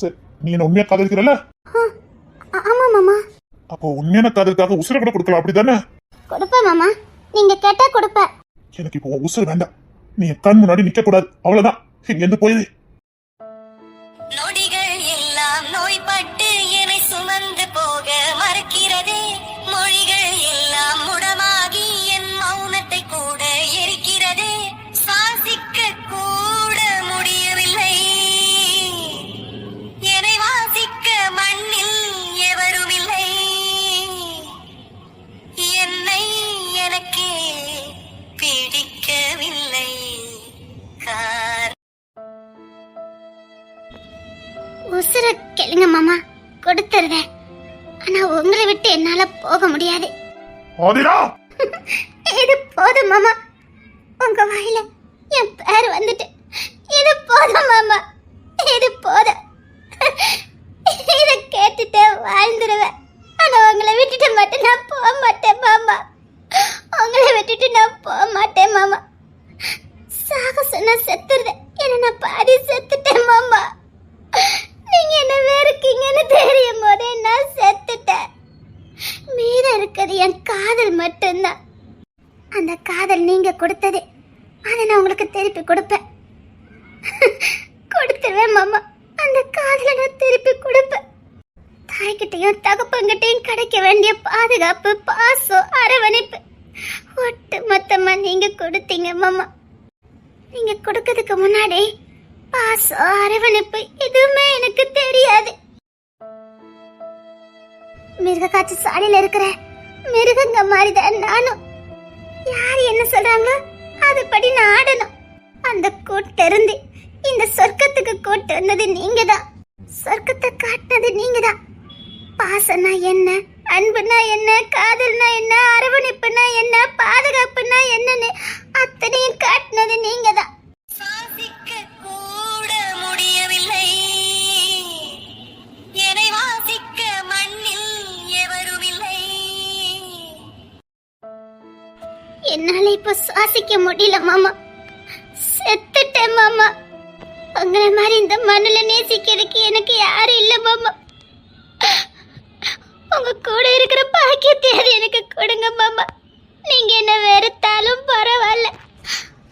சரி நீ என்ன உண்மையா காதலிக்கிறல்ல? ஆமா மாமா. அப்போ உண்மையான காதலுக்காக உசுர கூட கொடுக்கலாம் அப்படிதானே? கொடுப்பேன் மாமா. நீங்க கேட்டா கொடுப்பேன். எனக்கு இப்போ உசுறு வேண்டாம். நீ கண் முன்னாடி நிக்க கூடாது அவ்வளவுதான். இங்க இருந்து போயிரு. ஆதிரா இது போதும் மாமா. உங்க வாயில என் பேர் வந்துட்டு. இது போதும் மாமா. இது போதும். இத கேட்டுட்டு வாழ்ந்துருவேன். ஆனா உங்களை விட்டுட்டு மட்டும் நான் போக மாட்டேன் மாமா. உங்களை விட்டுட்டு நான் போக மாட்டேன் மாமா. சாக சொன்னா செத்துருதேன் என்ன நான் பாதி செத்துட்டேன் மாமா. நீங்க என்ன வெறுக்கீங்கன்னு தெரியும் போதே நான் செத்துட்டேன். மீதம் இருக்கிறது என் காதல் மட்டும்தான். அந்த காதல் நீங்க கொடுத்தது. அதை நான் உங்களுக்கு திருப்பி கொடுப்பேன். கொடுத்துருவேன் மாமா. அந்த காதலை நான் திருப்பி கொடுப்பேன். தாய்கிட்டையும் தகப்பங்கிட்டையும் கிடைக்க வேண்டிய பாதுகாப்பு பாசம் அரவணைப்பு ஒட்டு மொத்தமா நீங்க கொடுத்தீங்க மாமா. நீங்க கொடுக்கறதுக்கு முன்னாடி பாசம் அரவணைப்பு எதுவுமே எனக்கு தெரியாது. மிருகக்காட்சி சாலையில இருக்கிற மிருகங்க மாதிரிதான் நானும். யார் என்ன சொல்றாங்களோ அதுபடி நான் ஆடணும். அந்த கூட்டிருந்து இந்த சொர்க்கத்துக்கு கூட்டு வந்தது நீங்க தான் சொர்க்கத்தை காட்டினது நீங்க தான் பாசம்னா என்ன அன்புனா என்ன காதல்னா என்ன அரவணைப்புனா என்ன பாதுகாப்புனா என்னன்னு அத்தனையும் காட்டினது நீங்க தான் கூட முடியவில்லை. என்னை வாசிக்க என்னால இப்ப சுவாசிக்க முடியல மாமா. செத்துட்டேன் மாமா. உங்களை மாதிரி இந்த மண்ணில் நேசிக்கிறதுக்கு எனக்கு யாரும் இல்லை மாமா. உங்க கூட இருக்கிற பாக்கியத்தையாவது எனக்கு கொடுங்க மாமா. நீங்க என்ன வெறுத்தாலும் பரவாயில்ல.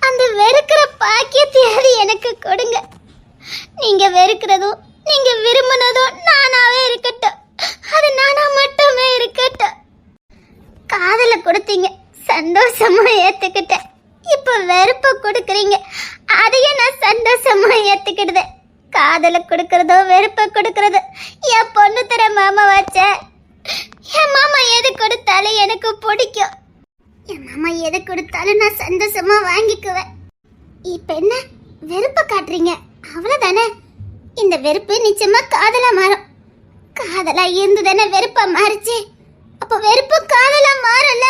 அந்த வெறுக்கிற பாக்கியத்தையாவது எனக்கு கொடுங்க. நீங்க வெறுக்கிறதும் நீங்க விரும்பினதும் நானாவே இருக்கட்டும். அது நானா மட்டுமே இருக்கட்டும். காதல கொடுத்தீங்க. சந்தோஷமா ஏத்துக்கிட்டேன். இப்ப வெறுப்ப கொடுக்குறீங்க. அதையும் நான் சந்தோஷமா ஏத்துக்கிடுது. காதல கொடுக்கறதோ வெறுப்ப கொடுக்கறது. என் பொண்ணு தர மாமா வச்ச. என் மாமா எது கொடுத்தாலும் எனக்கு பிடிக்கும். என் மாமா எது கொடுத்தாலும் நான் சந்தோஷமா வாங்கிக்குவேன். இப்ப என்ன? வெறுப்ப காட்டுறீங்க. அவ்வளவுதானே? இந்த வெறுப்பு நிச்சயமா காதலா மாறும். காதலா இருந்து தானே வெறுப்பா மாறுச்சு. அப்போ வெறுப்பு காதலா மாறும்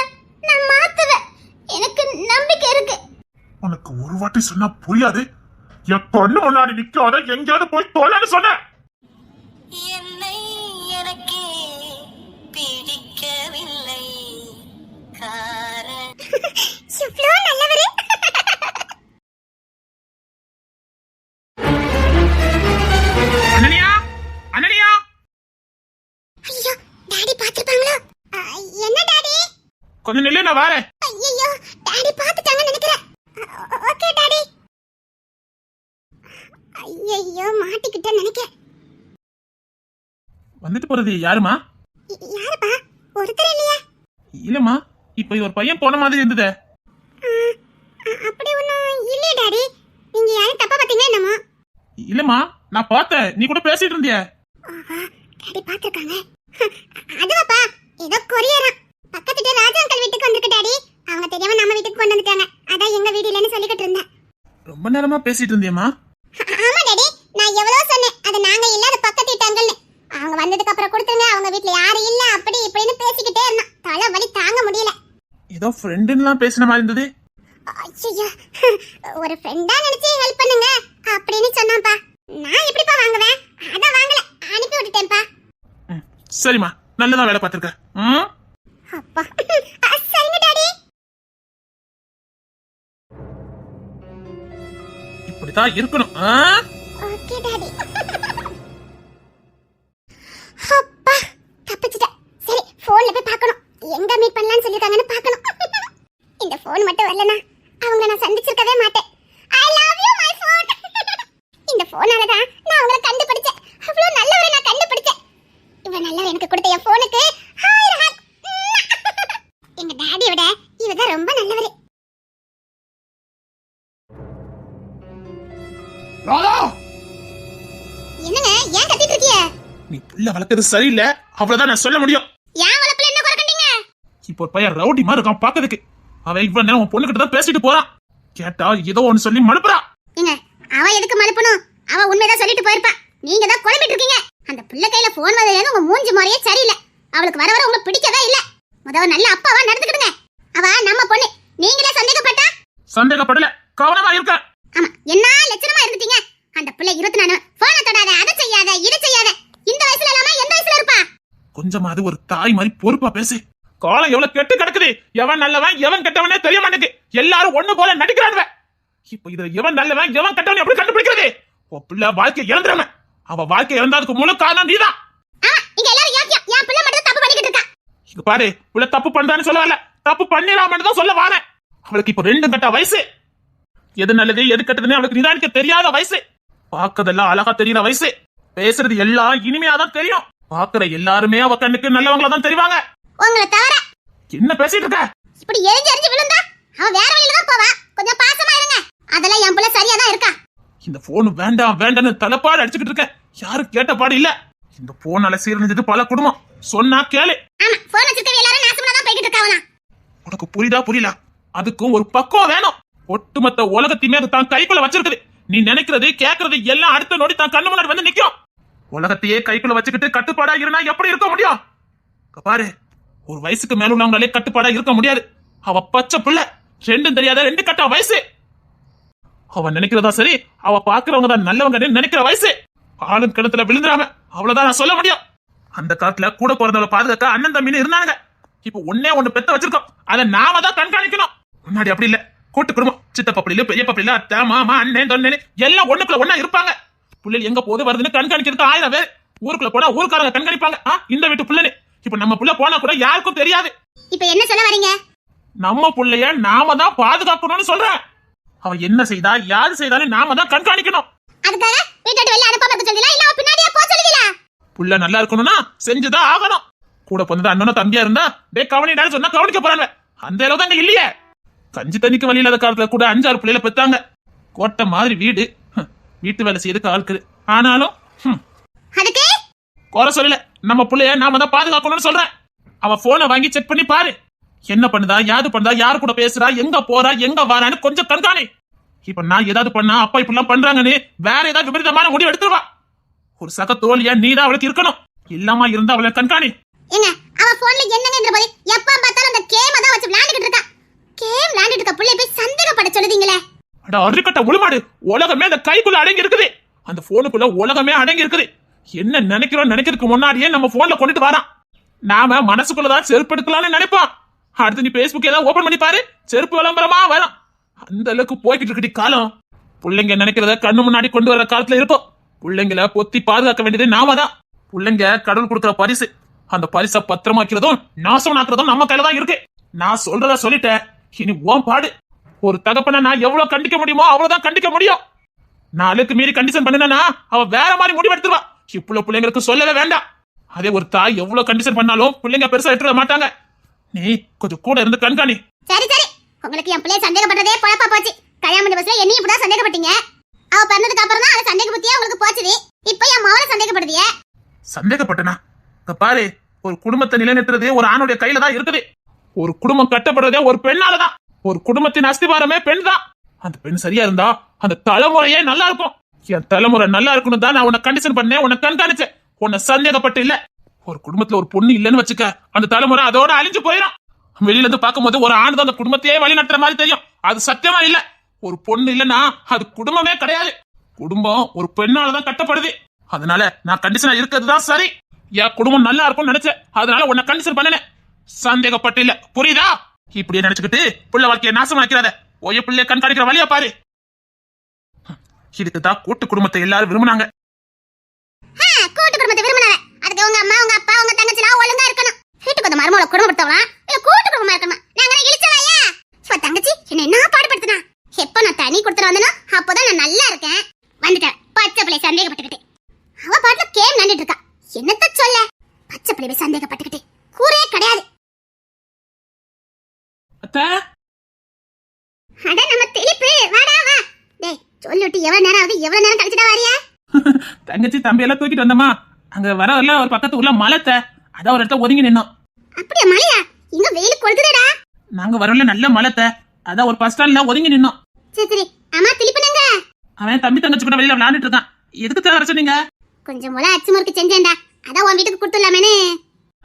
நான் மாத்துவேன் எனக்கு நம்பிக்கை இருக்கு உனக்கு ஒரு வாட்டி சொன்னா புரியாது? என் கண்ணு முன்னாடி நிக்காத எங்கேயாவது போய் தொலைன்னு சொன்ன. என்னை எனக்கே பிடிக்கவில்லை. அனனியா? அனனியா? ஐயோ டாடி பாத்துப்பாங்களோ என்ன டாடி? கொஞ்சம் நில்லு நான் வரேன். ஐயோ ஓகே டாடி ஐயோ மாட்டிக்கிட்டேன் நினைக்கிறேன் வந்துட்டு போறது யாருமா யாருப்பா? ஒருத்தர் இல்லையா? இல்லம்மா இப்ப ஒரு பையன் போன மாதிரி இருந்ததே. அப்படி ஒன்றும் இல்லையே டாடி நீங்க யாரும் தப்பா பார்த்தீங்களா என்னமோ? இல்லம்மா நான் பார்த்தேன். நீ கூட பேசிட்டு இருந்திய. டாடி பாத்துருக்காங்க அதுவாப்பா ஏதோ கொரியரா பக்கத்து வீட்டு ராஜா அங்கிள் வீட்டுக்கு வந்திருக்கு டாடி அவங்க தெரியாம நம்ம வீட்டுக்கு கொண்டு வந்துட்டாங்க அதான் எங்க வீடு இல்லைன்னு சொல்லிக்கிட்டு இருந்தேன் ரொம்ப நேரமா பேசிட்டு இருந்தியம்மா? ஆமா டாடி. நான் எவ்வளவு சொன்னேன். அது நாங்க இல்லாத பக்கத்து வீட்டு அங்கிள்னு அவங்க வந்ததுக்கு அப்புறம் கொடுத்துருங்க. அவங்க வீட்ல யாரும் இல்ல அப்படி இப்படின்னு பேசிக்கிட்டே இருந்தான். தலை வலி தாங்க முடியல. ஏதோ ஃப்ரெண்டுலாம் பேசின மாதிரி இருந்தது. ஐயோ ஒரு ஃப்ரெண்டா நினைச்சு ஹெல்ப் பண்ணுங்க. அப்படின்னு சொன்னான்ப்பா. நான் எப்படிப்பா வாங்குவேன்? அதான் வாங்கல. அனுப்பி விட்டுட்டேன்ப்பா. சரிம்மா. நல்லதா வேலை பார்த்துருக்க. ம்? அப்பா. இப்படிதான் இருக்கணும் எங்க மீட் பண்ணலாம்னு சொல்லிருக்காங்கன்னு பார்க்கணும். இந்த போன் மட்டும் வரலனா அவங்க நான் சந்திச்சிருக்கவே மாட்டேன். ஐ லவ் போன் இந்த நான் அவங்கள கண்டுபிடிச்சேன். அவ்வளவு நல்லவரை நான் கண்டுபிடிச்சேன். இவன் நல்லவர் எனக்கு கொடுத்த என் போனுக்கு புள்ள வளர்க்கறது சரியில்லை. அவ்வளவுதான் நான் சொல்ல முடியும். ஏன் வளப்புல என்ன குறைக்கண்டீங்க? இப்போ ஒரு பையன் ரவுடி மாதிரி இருக்கான் பாக்கிறதுக்கு அவன் இவ்வளவு நேரம் உன் பொண்ணுகிட்ட தான் பேசிட்டு போறான். கேட்டா ஏதோ ஒன்னு சொல்லி மழுப்புறா. ஏங்க அவ எதுக்கு மறுப்பணும் அவ உண்மைதான் சொல்லிட்டு போயிருப்பா. நீங்க தான் குழம்பிட்டு இருக்கீங்க. அந்த புள்ள கையில போன் வந்ததுல உங்க மூஞ்சி முறையே சரியில்லை. அவளுக்கு வர வர உங்களுக்கு பிடிக்கவே இல்ல. முதல்ல நல்ல அப்பாவா நடந்துக்கிடுங்க. அவ நம்ம பொண்ணு. நீங்களே சந்தேகப்பட்டா? சந்தேகப்படல. கவனமா இருக்க. ஆமா என்ன லட்சணமா இருந்துட்டீங்க? அந்த புள்ள இருபத்தி நாலு போன தொடாத அதை செய்யாத இதை செய்யாத. இந்த வயசுல இல்லாம எந்த வயசுல இருப்பா? கொஞ்சமாவது ஒரு தாய் மாதிரி பொறுப்பா பேசு. காலம் எவ்வளவு கெட்டு கிடக்குது? எவன் நல்லவன் எவன் கெட்டவனே தெரிய மாட்டேங்குது. எல்லாரும் ஒண்ணு போல நடிக்கிறானுவ. இப்போ இதுல எவன் நல்லவன் எவன் கெட்டவன் எப்படி கண்டுபிடிக்கிறது? பிள்ளை வாழ்க்கை இழந்துறவன் அவ வாழ்க்கை இழந்ததுக்கு முழு காரணம் நீதான். இங்க பாரு உள்ள தப்பு பண்றான்னு சொல்ல வரல. தப்பு பண்ணிடாமன்னு தான் சொல்ல வரேன். அவளுக்கு இப்போ ரெண்டு கட்ட வயசு. எது நல்லது எது கெட்டதுன்னு அவளுக்கு நிதானிக்க தெரியாத வயசு. பார்க்கறதெல்லாம் அழகா தெரியுற வயசு. பேசுறது எல்லாம் இனிமையா தான் தெரியும். பாக்குற எல்லாருமே அவ கண்ணுக்கு நல்லவங்களா தான் தெரிவாங்க. உங்களை தவிர என்ன பேசிட்டு இருக்க? இப்படி எரிஞ்சு எரிஞ்சு விழுந்தா அவ வேற வழியில தான் போவா. கொஞ்சம் பாசமா இருங்க. அதெல்லாம் என் புள்ள சரியா தான் இருக்கா. இந்த போன் வேண்டாம் வேண்டாம்னு தலைப்பாடு அடிச்சுக்கிட்டு இருக்கேன் யாரும் கேட்ட பாடு இல்ல. இந்த போனால சீரழிஞ்சது பல குடும்பம். சொன்னா கேளு. ஆமா போன் எல்லாரும் நாசமா தான் போய்கிட்டு இருக்காவலாம் உனக்கு புரியுதா புரியல? அதுக்கும் ஒரு பக்குவம் வேணும். ஒட்டுமொத்த உலகத்தையுமே அது தான் கைக்குள்ள வச்சிருக்குது. நீ நினைக்கிறது கேக்குறது எல்லாம் அடுத்த நொடி தான் கண்ணு முன்னாடி வந்து நிக்கும். உலகத்தையே கைக்குள்ள வச்சுக்கிட்டு கட்டுப்பாடா இருந்தா எப்படி இருக்க முடியும்? பாரு ஒரு வயசுக்கு மேல உள்ளவங்களாலே கட்டுப்பாடா இருக்க முடியாது. அவ பச்சை பிள்ளை ரெண்டும் தெரியாத ரெண்டு கட்ட வயசு. அவ நினைக்கிறதா சரி அவ பாக்குறவங்க தான் நல்லவங்க நினைக்கிற வயசு. ஆளும் கிணத்துல விழுந்துடாம அவ்வளவுதான் நான் சொல்ல முடியும். அந்த காலத்துல கூட பிறந்தவளை பாதுகாக்க அண்ணன் தம்பின்னு இருந்தாங்க இப்போ ஒன்னே ஒண்ணு பெத்த வச்சிருக்கோம். அதை நாம தான் கண்காணிக்கணும். முன்னாடி அப்படி இல்லை. கூட்டு குடும்பம். சித்தப்பா பிள்ளைல பெரியப்பா பிள்ளை அத்தை மாமா அண்ணன் தொண்ணே எல்லாம் ஒண்ணுக்குள்ள ஒண்ணா இருப்பாங்க. பிள்ளைகள் எங்க போது வருதுன்னு கண்காணிக்கிறதுக்கு ஆயிரம் பேர். ஊருக்குள்ள போனா ஊருக்காரங்க கண்காணிப்பாங்க. ஆ, இந்த வீட்டு பிள்ளைன்னு. இப்ப நம்ம புள்ள போனா கூட யாருக்கும் தெரியாது. இப்போ என்ன சொல்ல வரீங்க? நம்ம புள்ளைய நாம தான் பாதுகாக்கணும்னு சொல்றேன். அவ என்ன செய்தா யாரு செய்தாலும் நாம தான் கண்காணிக்கணும். அதுக்காக வீட்டை வெளிய அனுப்பாம சொல்லுவீங்களா இல்ல பின்னாடியே போக சொல்லுவீங்களா புள்ள நல்லா இருக்கணும்னா செஞ்சுதான் ஆகணும். கூட பிறந்தது அண்ணனும் தம்பியா இருந்தா டே கவனிடான்னு சொன்னா கவனிக்க போறாங்க அந்த அளவு தாங்க இல்லையே. கஞ்சி தண்ணிக்கு வழி இல்லாத காலத்துல கூட அஞ்சாறு பிள்ளைல பெத்தாங்க. கோட்டை மாதிரி வீடு. வீட்டு வேலை செய்யறதுக்கு ஆளுக்குது ஆனாலும் குறை சொல்லல. நம்ம புள்ளைய நாம தான் பாதுகாக்கணும்னு சொல்றேன். அவ போனை வாங்கி செக் பண்ணி பாரு. என்ன பண்ணுதா யாது பண்ணுதா யாரு கூட பேசுறா எங்க போறா எங்க வாரான்னு கொஞ்சம் கண்காணி. இப்ப நான் ஏதாவது பண்ணா அப்பா இப்படிலாம் பண்றாங்கன்னு வேற ஏதாவது விபரீதமான முடிவு எடுத்துருவா. ஒரு சக தோழியா நீ தான் அவளுக்கு இருக்கணும். இல்லாம இருந்தா அவளை கண்காணி. ஏங்க அவ போன்ல என்னங்கன்ற போது எப்ப பார்த்தாலும் அந்த கேம தான் வச்சு விளையாண்டுட்டு இருக்கா கேம் விளையாண்டுட்டு இருக்க புள்ளைய போய் சந்தேகப்பட சொல்லுதீங்களே. அட அருக்கட்ட உளுமாடு உலகமே அந்த கைக்குள்ள அடங்கி இருக்குது அந்த போனுக்குள்ள உலகமே அடங்கி இருக்குது என்ன நினைக்கிறோம் நினைக்கிறதுக்கு முன்னாடியே நம்ம போன்ல கொண்டுட்டு வரான். நாம மனசுக்குள்ளதான் செருப்பு எடுக்கலாம்னு நினைப்போம். அடுத்து நீ பேஸ்புக் ஏதாவது ஓபன் பண்ணி பாரு செருப்பு விளம்பரமா வரும். அந்த அளவுக்கு போய்கிட்டு இருக்கட்டி காலம். பிள்ளைங்க நினைக்கிறத கண்ணு முன்னாடி கொண்டு வர காலத்துல இருப்போம். பிள்ளைங்கள பொத்தி பாதுகாக்க வேண்டியது நாம தான் பிள்ளைங்க கடவுள் கொடுக்குற பரிசு. அந்த பரிசை பத்திரமாக்கிறதும் நாசமாக்குறதும் நம்ம கையில தான் இருக்கு. நான் சொல்றத சொல்லிட்டேன். இனி ஓன் பாடு. ஒரு தகப்பனை நான் எவ்வளவு கண்டிக்க முடியுமோ அவ்வளவுதான் கண்டிக்க முடியும். நாளுக்கு மீறி கண்டிஷன் பண்ணினா அவ வேற மாதிரி முடிவெடுத்துருவா. இப்புள்ள பிள்ளைங்களுக்கு சொல்லவே வேண்டாம். அதே ஒரு தாய் எவ்வளவு கண்டிஷன் பண்ணாலும் பிள்ளைங்க பெருசா எடுத்துட மாட்டாங்க. நீ கொஞ்சம் கூட இருந்து கண்காணி. சரி சரி. உங்களுக்கு என் பிள்ளைய சந்தேகப்பட்டதே பொழப்பா போச்சு. கல்யாணம் பண்ண பஸ்ல என்னையும் இப்படிதான் சந்தேகப்பட்டீங்க? அவ பிறந்ததுக்கு அப்புறம் தான் அந்த சந்தேக புத்தியா உங்களுக்கு போச்சுது. இப்போ என் மவளை சந்தேகப்படுதியே? சந்தேகப்பட்டனா? இங்க பாரு ஒரு குடும்பத்தை நிலைநிறுத்துறது ஒரு ஆணுடைய கையில தான் இருக்குது. ஒரு குடும்பம் கட்டப்படுறதே ஒரு பெண்ணால தான் ஒரு குடும்பத்தின் அஸ்திவாரமே பெண் தான் அந்த பெண் சரியா இருந்தா அந்த தலைமுறையே நல்லா இருக்கும். என் தலைமுறை நல்லா இருக்கணும் தான் நான் உன்னை கண்டிஷன் பண்ணேன் உன்னை கண்காணிச்சேன். உன்னை சந்தேகப்பட்டு இல்ல. ஒரு குடும்பத்துல ஒரு பொண்ணு இல்லைன்னு வச்சுக்க அந்த தலைமுறை அதோட அழிஞ்சு போயிடும் வெளியில இருந்து பார்க்கும்போது ஒரு ஆண் தான் அந்த குடும்பத்தையே வழி நடத்துற மாதிரி தெரியும். அது சத்தியமா இல்ல. ஒரு பொண்ணு இல்லைன்னா அது குடும்பமே கிடையாது. குடும்பம் ஒரு பெண்ணால தான் கட்டப்படுது. அதனால நான் கண்டிஷனா இருக்கிறது தான் சரி. என் குடும்பம் நல்லா இருக்கும்னு நினைச்சேன். அதனால உன்னை கண்டிஷன் பண்ணினேன். சந்தேகப்பட்டு இல்ல புரியுதா? இப்படியே நினைச்சுக்கிட்டு புள்ள வாழ்க்கையை நாசம் வைக்கிறாத ஒய்ய பிள்ளைய கண்காணிக்கிற வழியா பாரு. இதுக்குதான் கூட்டு குடும்பத்தை எல்லாரும் விரும்புனாங்க. கூட்டு குடும்பத்தை விரும்பினாங்க அதுக்கு உங்க அம்மா உங்க அப்பா உங்க தங்கச்சிலாம் ஒழுங்கா இருக்கணும். வீட்டுக்கு வந்து மருமகளை குடும்பப்படுத்தவலாம் இல்ல கூட்டு குடும்பமா இருக்கணுமா? நாங்க இழிச்சவாயா இவ தங்கச்சி என்ன என்ன பாடுபடுத்தினா? எப்போ நான் தண்ணி கொடுத்துட்டு வந்தனோ அப்போதான் நான் நல்லா இருக்கேன் வந்துட்டேன் பச்சை பிள்ளை சந்தேகப்பட்டுக்கிட்டு அவ பாட்டுல கேம் நண்டுட்டு இருக்கா என்னத்த சொல்ல பச்சை பிள்ளை சந்தேகப்பட்டுக்கிட்டு கூரையே கிடையாது அத்தை அட நம்ம திலிப்பு வாடா வா டேய் சொல்லிட்டு எவ்வளவு நேரம் ஆகுது எவ்வளவு நேரம் கழிச்சுடா வாரியா தங்கச்சி தம்பி எல்லாம் தூக்கிட்டு வந்தோமா அங்க வர வரல ஒரு பக்கத்து உள்ள மலத்தை. அதான் ஒரு இடத்துல ஒதுங்கி நின்னோம். அப்படியா மலையா? இங்க வெயில் கொளுத்துதேடா. நாங்க வரல நல்ல மலத்தை. அதான் ஒரு பஸ் ஸ்டாண்ட்ல ஒதுங்கி நின்னோம். சரி சரி. அம்மா திலிப்புனங்க. அவன் தம்பி தங்கச்சி கூட வெளியில விளையாண்டுட்டு இருக்கான். எதுக்கு தேவை சொன்னீங்க? கொஞ்சம் போல அச்சு முறுக்கு செஞ்சேன்டா. அதான் உன் வீட்டுக்கு கொடுத்துடலாமேனு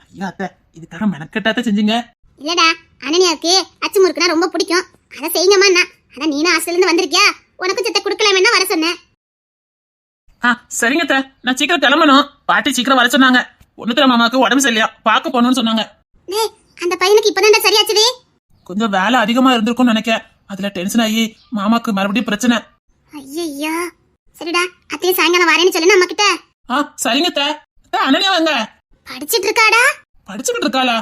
ஐயா அத்தை இதுக்காக மெனக்கெட்டாத்த செஞ்சீங்க. இல்லடா அனன்யாவுக்கு அச்சு முறுக்குனா ரொம்ப பிடிக்கும். அதை செய்யுங்கம்மா அதான் நீனும் ஹாஸ்டல்ல இருந்து வந்திருக்கியா? உனக்கும் சித்த கொடுக்கலாமே தான் வர சொன்னேன். ஆ சரிங்க அத்தை. நான் சீக்கிரம் கிளம்பணும். பாட்டி சீக்கிரம் வர சொன்னாங்க. ஒண்ணுத்துல மாமாக்கு உடம்பு சரியில்லையா பார்க்க போகணும்னு சொன்னாங்க. டேய் அந்த பையனுக்கு இப்பதான்டா சரியாச்சுது கொஞ்சம் வேலை அதிகமா இருந்திருக்கும்னு நினைக்கிறேன் அதுல டென்ஷன் ஆகி மாமாக்கு மறுபடியும் பிரச்சனை. ஐயையோ. சரிடா அத்தையும் சாயங்காலம் வரேன்னு சொல்லு நம்ம கிட்ட ஆ சரிங்க அத்தை. அத்தை, அனன்யா வாங்க. படிச்சிட்டு இருக்காடா? படிச்சுக்கிட்டு இருக்காளா?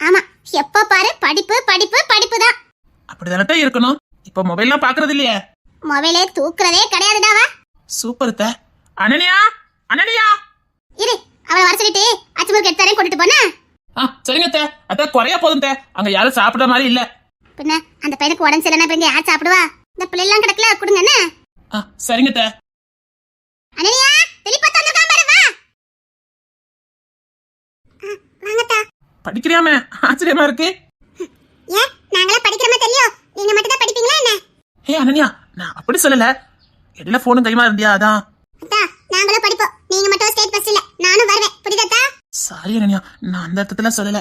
ஆமா எப்ப பாரு படிப்பு படிப்பு படிப்பு தான் அப்படிதானே இருக்கணும். இப்ப மொபைல்லாம் பாக்குறது இல்லையே. மொபைலே தூக்குறதே கிடையாதுடாவா சூப்பர் அத்தை. அனன்யா அனன்யா. இரு அவளை வர சொல்லிட்டு அச்சு முறுக்கு எடுத்து தரேன் கொண்டுட்டு போனா ஆ சரிங்க அத்தை. அத்தை குறையா போதும் அத்தை. அங்க யாரும் சாப்பிடுற மாதிரி இல்ல. பின்ன அந்த பையனுக்கு உடம்பு சரியில்லைன்னா இப்ப இங்க யார் சாப்பிடுவா? இந்த பிள்ளை எல்லாம் கிடக்கல கொடுங்க என்ன? ஆ சரிங்க அத்தை. அனனியா தெளிப்பா தந்திருக்கான் பாரு வா. வாங்கத்தா படிக்கிறியாமே? ஆச்சரியமா இருக்கு. ஏன் நாங்களா படிக்கிறோமா தெரியும்? நீங்க மட்டும் தான் படிப்பீங்களா என்ன? ஏ அனன்யா நான் அப்படி சொல்லல. இடையில போனும் கைமா இருந்தியா அதான். நாங்களும் படிப்போம். நீங்க மட்டும் ஸ்டேட் பஸ் இல்ல. நானும் வருவேன். புரியுதாத்தா சாரி அனன்யா நான் அந்த அர்த்தத்துல சொல்லல.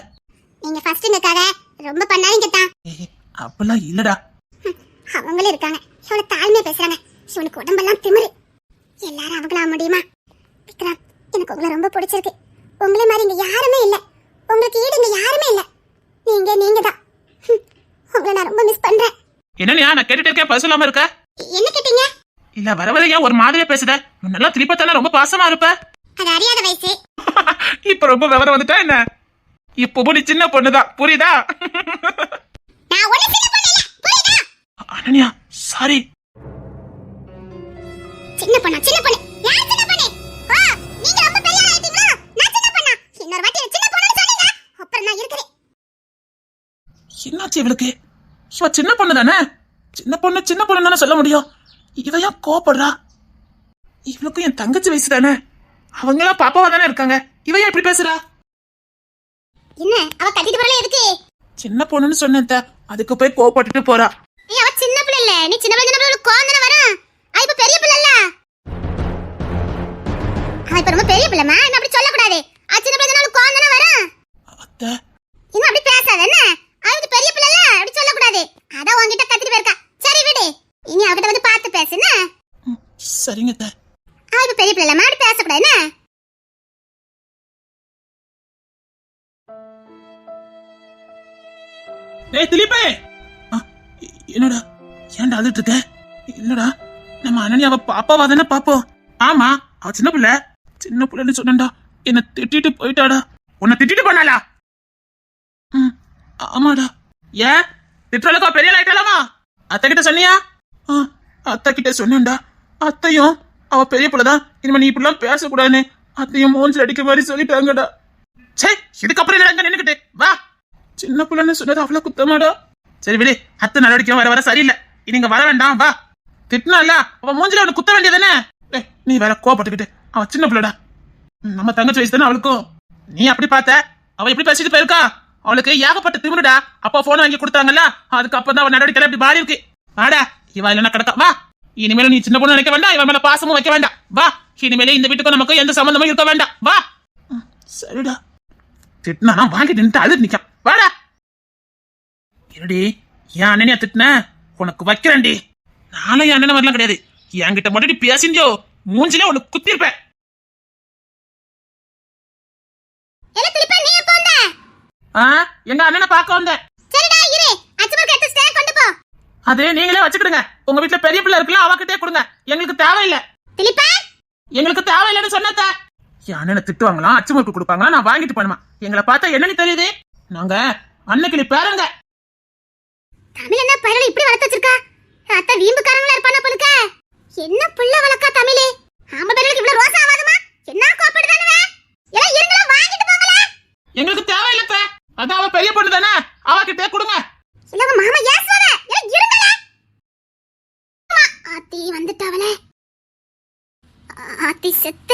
நீங்க ஃபர்ஸ்ட்ங்கக்காக ரொம்ப பண்ணாதீங்க தான் அப்பெல்லாம் இல்லடா. அவங்களும் இருக்காங்க. இவ்வளவு தாழ்மையா பேசுறாங்க. இவனுக்கு உடம்பெல்லாம் திமிரு. எல்லாரும் அவங்களா முடியுமா? விக்ரம் எனக்கு உங்களை ரொம்ப பிடிச்சிருக்கு. உங்களை மாதிரி இங்க யாருமே இல்ல. உங்களுக்கு ஈடு இங்க யாருமே இல்ல. நீங்க நீங்க தான் உங்களை நான் ரொம்ப மிஸ் பண்றேன். என்னன்யா நான் கேட்டுட்டு இருக்கேன் பதில் சொல்லாம இருக்க? என்ன கேட்டீங்க? இல்ல வர வர ஏன் ஒரு மாதிரியா பேசுத? நல்லா திருப்பத்தானே ரொம்ப பாசமா இருப்ப. அது அறியாத வயசு. இப்ப ரொம்ப விவரம் வந்துட்டா என்ன? இப்போ நீ சின்ன பொண்ணுதான். புரியுதா? நான் ஒண்ணு சின்ன பொண்ணு இல்ல. புரியுதா? அனன்யா சாரி சின்ன பொண்ணா சின்ன பொண்ணு. யார் சின்ன பொண்ணு? ஓ நீங்க ரொம்ப பெரிய ஆள் ஆயிட்டீங்களா நான் சின்ன பொண்ணா. இன்னொரு வாட்டி சின்ன பொண்ணுன்னு சொன்னீங்க அப்புறம் நான் இருக்கிறேன். என்னாச்சு இவளுக்கு? இவ சின்ன பொண்ணு தானே சின்ன பொண்ணு சின்ன பொண்ணு தானே சொல்ல முடியும்? இவ ஏன் கோபப்படுறா இவளுக்கும் என் தங்கச்சி வயசு தானே. அவங்க எல்லாம் பாப்பாவா தானே இருக்காங்க. இவ ஏன் இப்படி பேசுறா? என்ன? அவ கட்டிட்டு வரல எதுக்கு? சின்ன பொண்ணுன்னு சொன்னேன். அதுக்கு போய் கோவப்பட்டுட்டு போறா. ஏய் அவ சின்ன பிள்ளை இல்ல. நீ சின்ன பிள்ளை சின்ன பிள்ளை கோந்தன வரா அவ இப்ப பெரிய பிள்ளை இல்ல. அவ இப்ப ரொம்ப பெரிய பிள்ளைமா என்ன அப்படி சொல்லக்கூடாது? அவ சின்ன பிள்ளை சின்ன கோந்தன வரா அத்தை. இன்னும் அப்படி பேசாத என்ன? அவ இப்ப பெரிய பிள்ளை இல்ல. அப்படி சொல்லக்கூடாது. அதான் உன்கிட்ட கத்திட்டு போயிருக்கா. சரி விடு. இனி அவகிட்ட வந்து பார்த்து பேசு என்ன? ம், சரிங்க அத்தை. அவ இப்ப பெரிய பிள்ளை அப்படி பேசக்கூடாது என்ன? ஏய் திலீப்பே ஆ, என்னடா? ஏன்டா அழுதுட்டு இருக்க? இல்லடா நம்ம அனன்யாவ பாப்பாவா தானே பாப்போம் ஆமா அவ சின்ன பிள்ளை. சின்ன பிள்ளைன்னு சொன்னேன்டா. என்ன திட்டிட்டு போயிட்டாடா. உன்னை திட்டிட்டு போனாளா? ஆமாடா. ஏன்? திட்டுறதுக்கா பெரிய ஆயிட்டாலாமா அத்தை கிட்ட சொன்னியா? ஆ அத்தை கிட்ட சொன்னேன்டா. அத்தையும் அவ பெரிய பிள்ளைதான். இனிமே நீ இப்படிலாம் பேசக்கூடாதுன்னு. அத்தையும் மூஞ்சில் அடிக்க மாதிரி சொல்லிட்டாங்கடா சே இதுக்கப்புறம் என்ன நின்னுக்கிட்டு? வா. சின்ன பிள்ளைன்னு சொன்னது அவ்வளவு குத்தமாடா. சரி விடு அத்தை நடவடிக்கை வர வர சரியில்லை. நீங்க வர வேண்டாம் வா. திட்டினால அவன் மூஞ்சில அவனை குத்த வேண்டியதானே நீ வேற கோபப்பட்டுக்கிட்டு அவன் சின்ன பிள்ளைடா. நம்ம தங்கச்சி வயசு தானே அவளுக்கும். நீ அப்படி பார்த்த? அவ எப்படி பேசிட்டு போயிருக்கா? அவளுக்கு ஏகப்பட்ட திமுடா அப்பா போன் வாங்கி கொடுத்தாங்கல்ல? அதுக்கு அப்பதான் அவன் நடவடிக்கை இப்படி மாறி இருக்கு. ஆடா இவ இல்லைன்னா கிடக்கா வா இனிமேல நீ சின்ன பொண்ணு நினைக்க வேண்டாம் இவன் மேல பாசமும் வைக்க வேண்டாம் வா இனிமேல இந்த வீட்டுக்கும் நமக்கும் எந்த சம்பந்தமும் இருக்க வேண்டாம் வா சரிடா திட்டினா நான் வாங்கி நின்று அழுது நிக்கான் வாடா இருடி என் அண்ணனையா திட்டின உனக்கு வைக்கிறேன்டி நானும் என் அண்ணன் வரலாம் கிடையாது என்கிட்ட மட்டும் பேசிஞ்சோ மூஞ்சிலே உனக்கு குத்திருப்பேன் எங்க அண்ணனை பார்க்க வந்தேன் சரிடா இரு அச்சுமுறுக்கு எடுத்து ஸ்டே கொண்டு போ அதே நீங்களே வச்சுக்கிடுங்க. உங்க வீட்டுல பெரிய பிள்ளை இருக்குல்ல அவகிட்டே கொடுங்க. எங்களுக்கு தேவையில்லை. திலிப்பா? எங்களுக்கு தேவையில்லைன்னு சொன்னத அண்ணனை திட்டுவாங்களாம் அச்சு முறுக்கு கொடுப்பாங்களா நான் வாங்கிட்டு பண்ணுமா எங்களை பார்த்தா என்னன்னு தெரியுது? நாங்க அன்னைக்கிளி பேரங்க. தமிழ் என்ன பையனை இப்படி வளர்த்து வச்சிருக்கா? தாத்தா வீம்புக்காரங்களா இருப்பானா போலுக்க என்ன புள்ள வளர்க்கா தமிழே? ஆம்பளை பேருக்கு இவ்வளவு ரோசா ஆகாதுமா? என்ன கோப்படுதானவே எல்லாம் இருங்களா வாங்கிட்டு போங்களே எங்களுக்கு தேவையில்லை அத்தை. அதான் அவ பெரிய பொண்ணு தானே. அவகிட்டே கொடுங்க. இல்லங்க மாமா ஏசுவாங்க ஆத்தி வந்துட்டாவளே. ஆத்தி செத்த